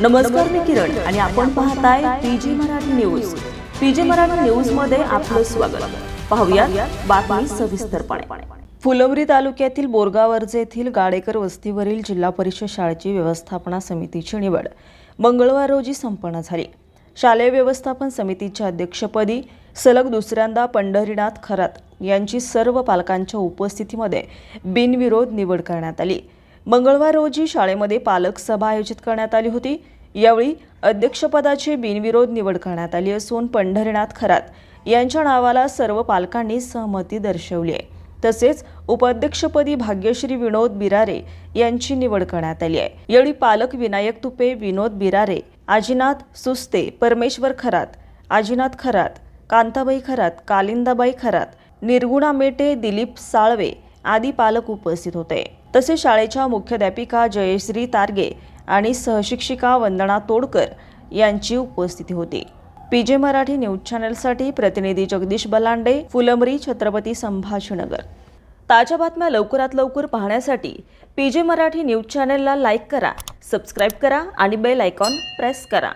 नमस्कार मी किरण आणि आपण पाहताय PG Marathi news. PG Marathi न्यूजमध्ये आपलं स्वागत. पाहूया बातमी सविस्तरपणे. फुलवरी तालुक्यातील बोरगावर्जे येथील गाडेकर वस्तीवरील जिल्हा परिषद शाळेची व्यवस्थापना समितीची निवड. मंगळवार रोजी संपन्न झाली. शालेय व्यवस्थापन समितीच्या अध्यक्षपदी सलग दुसऱ्यांदा पंढरीनाथ खरात यांची सर्व पालकांच्या उपस्थितीमध्ये बिनविरोध निवड करण्यात आली. मंगळवार रोजी शाळेमध्ये पालक सभा आयोजित करण्यात आली होती. यावेळी अध्यक्षपदाची बिनविरोध निवड करण्यात आली असून पंढरीनाथ खरात यांच्या नावाला सर्व पालकांनी सहमती दर्शवली आहे. तसेच उपाध्यक्षपदी भाग्यश्री विनोद बिरारे यांची निवड करण्यात आली आहे. यावेळी पालक विनायक तुपे विनोद बिरारे आजीनाथ सुस्ते परमेश्वर खरात आजीनाथ खरात कांताबाई खरात कालिंदाबाई खरात निर्गुणा मेटे दिलीप साळवे आदी पालक उपस्थित होते. तसेच शाळेच्या मुख्याध्यापिका जयश्री तारगे आणि सहशिक्षिका वंदना तोडकर यांची उपस्थिती होती. पीजे मराठी न्यूज चॅनलसाठी प्रतिनिधी जगदीश बलांडे फुलंबरी छत्रपती संभाजीनगर. ताज्या बातम्या लवकरात लवकर पाहण्यासाठी पीजे मराठी न्यूज चॅनलला लाईक करा सबस्क्राईब करा आणि बेल आयकॉन प्रेस करा.